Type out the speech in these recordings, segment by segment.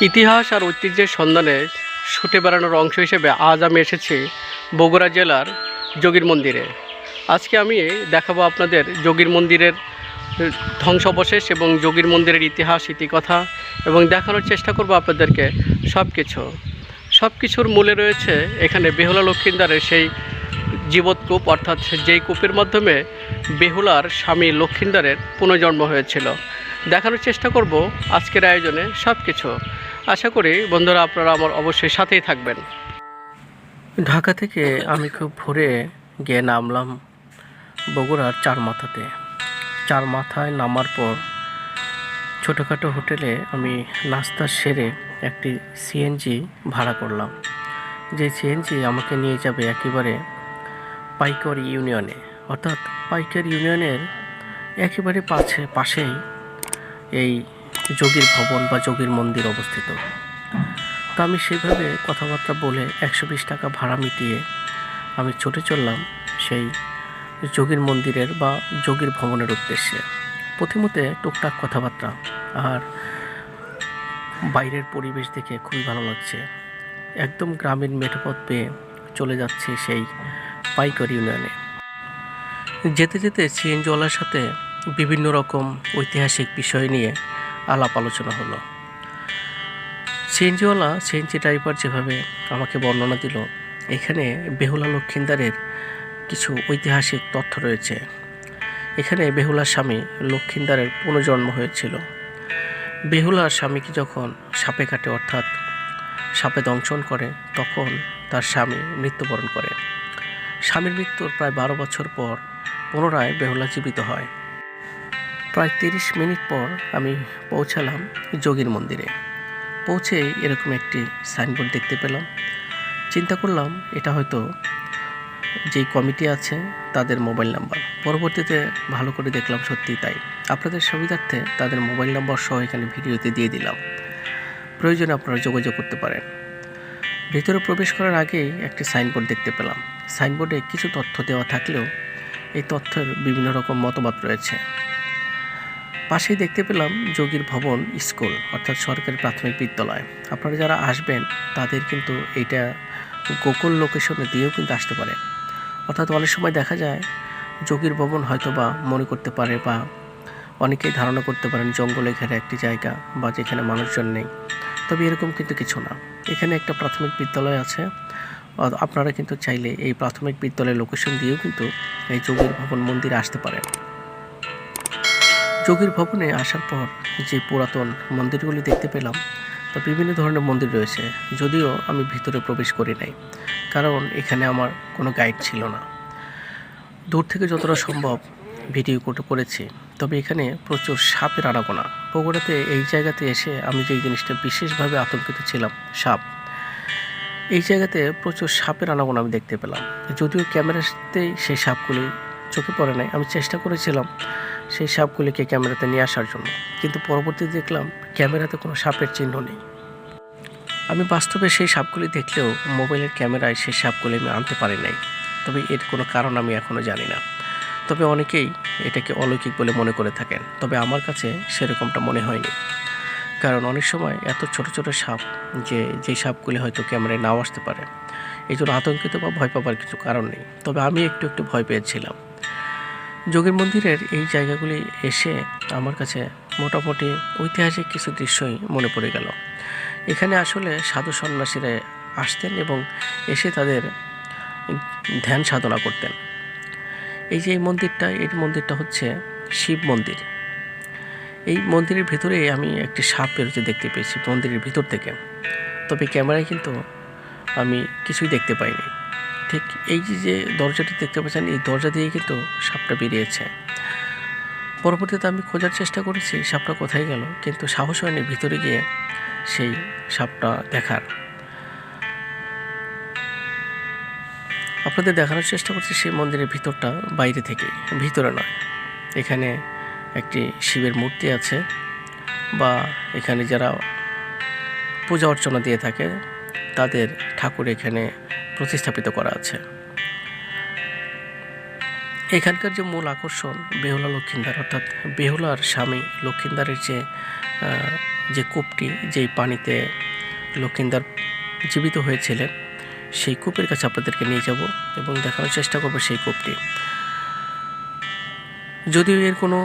ইতিহাস আর ঐতিহ্যের সন্ধানে ছুটে বেড়ানোর অংশ হিসেবে আজ আমি এসেছি বগুড়া জেলার যোগীর মন্দিরে। আজকে আমি দেখাবো আপনাদের যোগীর মন্দিরের ধ্বংসাবশেষ এবং যোগীর মন্দিরের ইতিহাস ইতিকথা এবং দেখানোর চেষ্টা করব আপনাদেরকে সব কিছু সব কিছুর মূলে রয়েছে এখানে বেহুলা লক্ষিন্দারের সেই জীবৎকূপ, অর্থাৎ যেই কূপের মাধ্যমে বেহুলার স্বামী লক্ষিন্দারের পুনর্জন্ম হয়েছিল। দেখানোর চেষ্টা করব আজকের আয়োজনে সব কিছু আশা করি বন্ধুরা আপনারা আমার অবশ্যই সাথেই থাকবেন। ঢাকা থেকে আমি খুব ভোরে গিয়ে নামলাম বগুড়ার চার মাথাতে চার মাথায় নামার পর ছোটোখাটো হোটেলে আমি নাস্তা সেরে একটি সিএনজি ভাড়া করলাম। যে সিএনজি আমাকে নিয়ে যাবে একেবারে পাইকর ইউনিয়নে। অর্থাৎ পাইকর ইউনিয়নের একেবারে পাশে পাশেই এই যোগীর ভবন বা যোগীর মন্দির অবস্থিত। তো আমি সেভাবে কথাবার্তা বলে একশো বিশ টাকা ভাড়া মিটিয়ে আমি ছুটে চললাম সেই যোগীর মন্দিরের বা যোগীর ভবনের উদ্দেশ্যে। প্রথমতে টুকটাক কথাবার্তা আর বাইরের পরিবেশ দেখে খুবই ভালো লাগছে। একদম গ্রামীণ মেঠোপথ পেয়ে চলে যাচ্ছে সেই পাইকর ইউনিয়নে যেতে যেতে সিএনজিওয়ালার সাথে বিভিন্ন রকম ঐতিহাসিক বিষয় নিয়ে আলাপ আলোচনা হলো। সিএনজিওয়ালা সিএনজি ড্রাইভার যেভাবে আমাকে বর্ণনা দিল, এখানে বেহুলা লক্ষিন্দারের কিছু ঐতিহাসিক তথ্য রয়েছে। এখানে বেহুলার স্বামী লক্ষিন্দারের পুনর্জন্ম হয়েছিল। বেহুলার স্বামীকে যখন সাপে কাটে, অর্থাৎ সাপে দংশন করে, তখন তার স্বামী মৃত্যুবরণ করে। স্বামীর মৃত্যুর প্রায় বারো বছর পর পুনরায় বেহুলা জীবিত হয়। প্রায় তিরিশ মিনিট পর আমি পৌঁছালাম যোগীর মন্দিরে। পৌঁছে এরকম একটি সাইনবোর্ড দেখতে পেলাম। চিন্তা করলাম, এটা হয়তো যেই কমিটি আছে, তাদের মোবাইল নাম্বার। পরবর্তীতে ভালো করে দেখলাম সত্যিই তাই। আপনাদের সুবিধার্থে তাদের মোবাইল নাম্বার সহ এখানে ভিডিওতে দিয়ে দিলাম। প্রয়োজনে আপনারা যোগাযোগ করতে পারেন। ভেতরে প্রবেশ করার আগেই একটি সাইনবোর্ড দেখতে পেলাম। সাইনবোর্ডে কিছু তথ্য দেওয়া থাকলেও এই তথ্যের বিভিন্ন রকম মতবাদ রয়েছে। পাশেই দেখতে পেলাম যোগীর ভবন স্কুল, অর্থাৎ সরকারি প্রাথমিক বিদ্যালয়। আপনারা যারা আসবেন, তাদের কিন্তু এটা গোকুল লোকেশনে দিয়েও কিন্তু আসতে পারে। অর্থাৎ অনেক সময় দেখা যায়, যোগীর ভবন হয়তো বা মনে করতে পারে বা অনেকেই ধারণা করতে পারেন জঙ্গলে ঘেরা একটি জায়গা বা যেখানে মানুষজন নেই। তবে এরকম কিন্তু কিছু না। এখানে একটা প্রাথমিক বিদ্যালয় আছে। আপনারা কিন্তু চাইলে এই প্রাথমিক বিদ্যালয়ের লোকেশন দিয়েও কিন্তু এই যোগীর ভবন মন্দিরে আসতে পারেন। যোগীর ভবনে আসার পর যে পুরাতন মন্দিরগুলি দেখতে পেলাম, তা বিভিন্ন ধরনের মন্দির রয়েছে, যদিও আমি ভিতরে প্রবেশ করি নাই, কারণ এখানে আমার কোনো গাইড ছিল না। দূর থেকে যতটা সম্ভব ভিডিও করেছি, তবে এখানে প্রচুর সাপের আনাগোনা। বগুড়াতে এই জায়গাতে এসে আমি যেই জিনিসটা বিশেষভাবে আতঙ্কিত ছিলাম, সাপ। এই জায়গাতে প্রচুর সাপের আনাগোনা আমি দেখতে পেলাম, যদিও ক্যামেরাতেই সেই সাপগুলি চোখে পড়ে নাই, আমি চেষ্টা করেছিলাম সেই সাপগুলিকে ক্যামেরাতে নিয়ে আসার জন্য। কিন্তু পরবর্তীতে দেখলাম ক্যামেরাতে কোনো সাপের চিহ্ন নেই। আমি বাস্তবে সেই সাপগুলি দেখলেও মোবাইলের ক্যামেরায় সেই সাপগুলি আমি আনতে পারি নাই। তবে এর কোনো কারণ আমি এখনও জানি না। তবে অনেকেই এটাকে অলৌকিক বলে মনে করে থাকেন। তবে আমার কাছে সেরকমটা মনে হয়নি। কারণ অনেক সময় এত ছোট ছোট সাপ যে যেই সাপগুলি হয়তো ক্যামেরায় নাও আসতে পারে। এই জন্য আতঙ্কিত বা ভয় পাবার কিছু কারণ নেই। তবে আমি একটু একটু ভয় পেয়েছিলাম। যোগীর মন্দিরের এই জায়গাগুলি এসে আমার কাছে মোটামুটি ঐতিহাসিক কিছু দৃশ্যই মনে পড়ে গেল। এখানে আসলে সাধু সন্ন্যাসীরা আসতেন এবং এসে তাদের ধ্যান সাধনা করতেন। এই যে এই মন্দিরটা এই মন্দিরটা হচ্ছে শিব মন্দির। এই মন্দিরের ভিতরে আমি একটি সাপ বেরোতে দেখতে পেয়েছি মন্দিরের ভিতর থেকে। তবে ক্যামেরায় কিন্তু আমি কিছুই দেখতে পাইনি। ঠিক এই যে দরজাটি দেখতে পাচ্ছেন, এই দরজা দিয়ে কিন্তু সাপটা বেরিয়েছে। পরবর্তীতে আমি খোঁজার চেষ্টা করেছি, সাপটা কোথায় গেল, কিন্তু সাহস হয়নি ভিতরে গিয়ে সেই সাপটা দেখার। আপনাদের দেখানোর চেষ্টা করছি সেই মন্দিরের ভিতরটা, বাইরে থেকে, ভিতরে নয়। এখানে একটি শিবের মূর্তি আছে বা এখানে যারা পূজা অর্চনা দিয়ে থাকে, তাদের ঠাকুর এখানে প্রতিস্থাপিত করা আছে। এখানকার যে মূল আকর্ষণ বেহুলা লক্ষিন্দার, অর্থাৎ বেহুলার স্বামী লক্ষিন্দারের যে যে কূপটি, যেই পানিতে লক্ষিন্দার জীবিত হয়েছিলেন, সেই কূপের কাছে আপনাদেরকে নিয়ে যাব এবং দেখানোর চেষ্টা করব সেই কূপটি। যদিও এর কোনো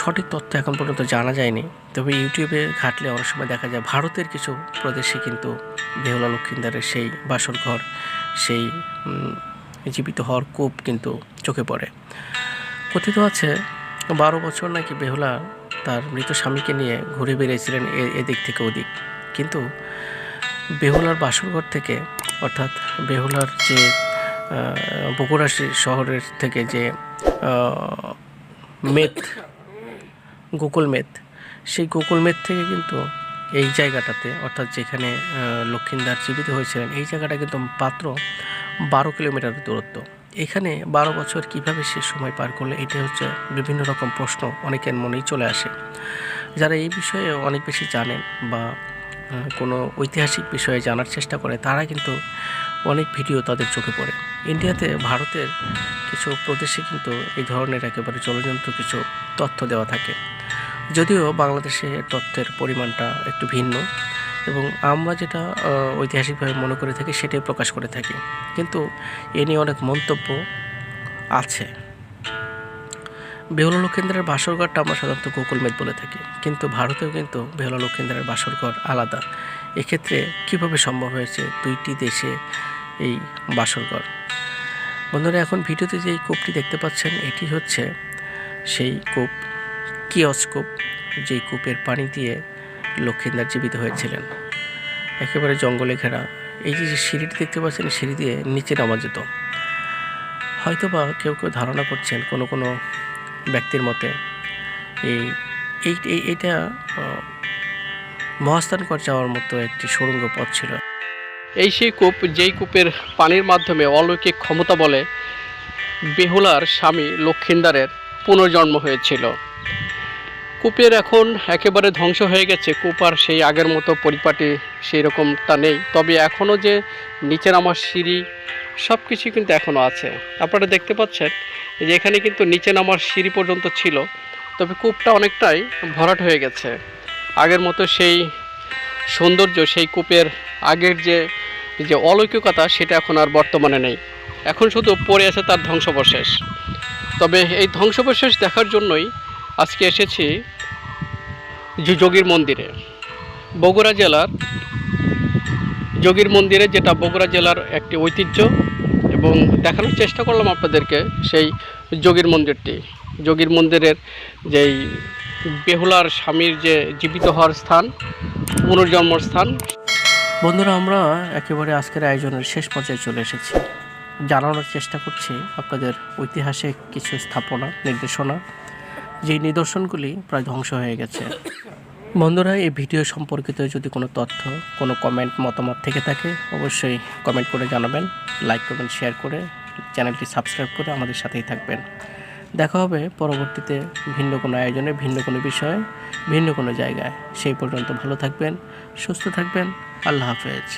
সঠিক তথ্য এখন পর্যন্ত জানা যায়নি, তবে ইউটিউবে ঘাটলে অনেক সময় দেখা যায়, ভারতের কিছু প্রদেশে কিন্তু বেহুলা লক্ষিন্দারের সেই বাসর ঘর সেই জীবিত হওয়ার কূপ কিন্তু চোখে পড়ে। কথিত আছে, বারো বছর নাকি বেহুলা তার মৃত স্বামীকে নিয়ে ঘুরে বেরিয়েছিলেন এদিক থেকে ওদিক। কিন্তু বেহুলার বাসরঘর থেকে, অর্থাৎ বেহুলার যে বগুড়া শহরের থেকে যে মেদ গোকুল মেদ সেই গোকুল মেদ থেকে কিন্তু এই জায়গাটাতে অর্থাৎ যেখানে আহ, লক্ষিন্দার জীবিত হয়েছিলেন এই জায়গাটা কিন্তু মাত্র বারো কিলোমিটার দূরত্ব। এখানে বারো বছর কীভাবে সে সময় পার করলে এটা হচ্ছে বিভিন্ন রকম প্রশ্ন অনেকের মনেই চলে আসে। যারা এই বিষয়ে অনেক বেশি জানেন বা কোনো ঐতিহাসিক বিষয়ে জানার চেষ্টা করে তারা কিন্তু অনেক ভিডিও তাদের চোখে পড়ে। ইন্ডিয়াতে ভারতের কিছু প্রদেশে কিন্তু এই ধরনের একেবারে জলযন্ত্র কিছু তথ্য দেওয়া থাকে। যদিও বাংলাদেশে তথ্যের পরিমাণটা একটু ভিন্ন এবং আমরা যেটা ঐতিহাসিকভাবে মনে করে থাকি সেটাই প্রকাশ করে থাকি। কিন্তু এ নিয়ে অনেক মন্তব্য আছে। বেহুলা লক্ষেন্দ্রের বাসরঘরটা আমরা সাধারণত গোকুলমেদ বলে থাকি। কিন্তু ভারতেও কিন্তু বেহুলা লক্ষেন্দ্রের বাসরঘর আলাদা। এক্ষেত্রে কীভাবে সম্ভব হয়েছে দুইটি দেশে এই বাসরঘর? বন্ধুরা, এখন ভিডিওতে যে কূপটি দেখতে পাচ্ছেন, এটি হচ্ছে সেই কূপ কিয়স কূপ যেই কূপের পানি দিয়ে লক্ষিন্দার জীবিত হয়েছিলেন। একেবারে জঙ্গলে ঘেরা এই যে সিঁড়িটি দেখতে পাচ্ছেন সিঁড়ি দিয়ে নিচে নামা যেত। হয়তোবা কেউ কেউ ধারণা করছেন কোনো কোনো ব্যক্তির মতে এই এই আহ, মহাস্থানকর যাওয়ার মতো একটি সুড়ঙ্গ পথ ছিল। এই সেই কূপ যেই কূপের পানির মাধ্যমে অলৌকিক ক্ষমতা বলে বেহুলার স্বামী লক্ষিন্দারের পুনর্জন্ম হয়েছিল। কূপের এখন একেবারে ধ্বংস হয়ে গেছে। কূপ আর সেই আগের মতো পরিপাটি সেই রকমটা নেই। তবে এখনও যে নিচে নামার সিঁড়ি সব কিছু কিন্তু এখনও আছে। আপনারা দেখতে পাচ্ছেন যে এখানে কিন্তু নিচে নামার সিঁড়ি পর্যন্ত ছিল। তবে কূপটা অনেকটাই ভরাট হয়ে গেছে। আগের মতো সেই সৌন্দর্য, সেই কূপের আগের যে যে অলৌকিকতা, সেটা এখন আর বর্তমানে নেই। এখন শুধু পড়ে আছে তার ধ্বংসবশেষ। তবে এই ধ্বংসবশেষ দেখার জন্যই আজকে এসেছি যোগীর মন্দিরে, বগুড়া জেলার যোগীর মন্দিরে, যেটা বগুড়া জেলার একটি ঐতিহ্য এবং দেখানোর চেষ্টা করলাম আপনাদেরকে সেই যোগীর মন্দিরটি। যোগীর মন্দিরের যেই বেহুলার স্বামীর যে জীবিত হওয়ার স্থান, পুনর্জন্মর স্থান। বন্ধুরা, আমরা একেবারে আজকের আয়োজনের শেষ পর্যায়ে চলে এসেছি। জানানোর চেষ্টা করছি আপনাদের ঐতিহাসিক কিছু স্থাপনা, নির্দেশনা যেই নিদর্শনগুলি প্রায় ধ্বংস হয়ে গেছে। বন্ধুরা, এই ভিডিও সম্পর্কিত যদি কোনো তথ্য, কোনো কমেন্ট মতামত থেকে থাকে, অবশ্যই কমেন্ট করে জানাবেন। লাইক কমেন্ট শেয়ার করে চ্যানেলটি সাবস্ক্রাইব করে আমাদের সাথেই থাকবেন। দেখা হবে পরবর্তীতে ভিন্ন কোনো আয়োজনে, ভিন্ন কোনো বিষয়ে, ভিন্ন কোনো জায়গায়। সেই পর্যন্ত ভালো থাকবেন, সুস্থ থাকবেন। আল্লাহ হাফেজ।